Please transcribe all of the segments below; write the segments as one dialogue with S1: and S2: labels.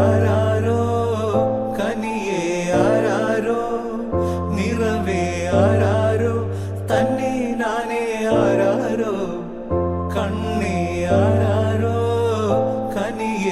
S1: ఆరారో కనియే ఆరారో నిలవే ఆరారో తన్నే నానే ఆరారో కన్నే ఆరారో కనియే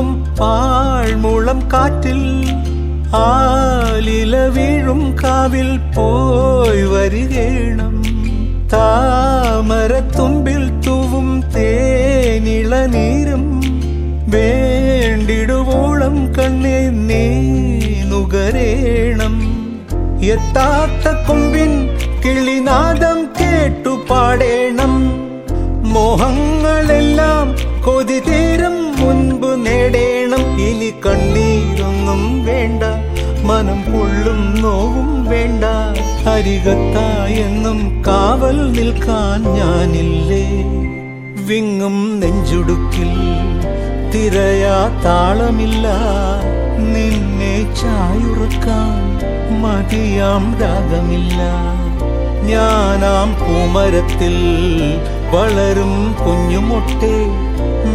S1: പോകും പാഴ്മുളം കാറ്റിൽ. ആലില വീഴും കാവിൽ പോയി വരികേണം. താമരത്തുമ്പിൽ തൂവും തേനിള നീരും. വേണ്ടിടുവോളം കണ്ണെ നീ നുകരേണം. എത്താത്ത കൊമ്പിൻ കിളിനാദം കേട്ടു പാടേണം. മോഹങ്ങളെല്ലാം കൊതി തീരും മുൻപ് നേടേണം ഇനി കണ്ണീരൊന്നും വേണ്ട മനം പൊള്ളും നോവും വേണ്ട. അരികത്തായെന്നും കാവൽ നിൽക്കാൻ ഞാനില്ലേ? വിങ്ങും നെഞ്ചുടുക്കിൽ തിരയാ താളമില്ല. നിന്നെ ചായുറക്കാൻ മതിയാം രാഗമില്ല. ഞാനാം പൂമരത്തിൽ വളരും കുഞ്ഞുമൊട്ടേ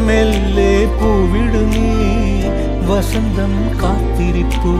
S1: മെല്ലെ പൂവിടു നീ വസന്തം കാത്തിരിപ്പൂ